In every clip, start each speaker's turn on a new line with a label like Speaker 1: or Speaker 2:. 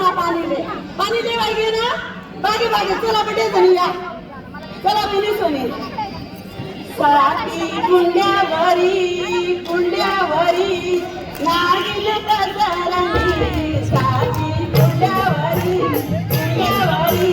Speaker 1: ना पाणी दे. पाणी देवाय ना. बागे बागे. चला बटे जणी या चला तुम्ही सोनी स्वाती गुंड्यावरी गुंड्यावरी नागिल कजरणी स्वाती गुंड्यावरी गुंड्यावरी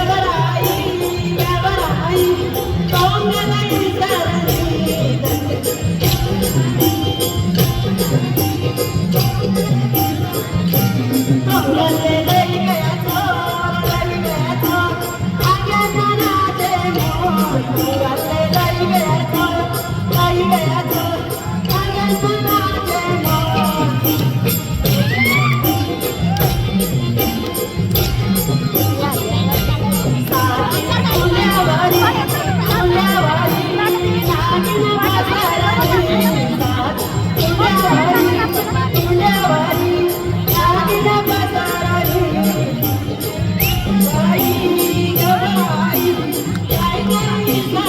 Speaker 1: Thank you.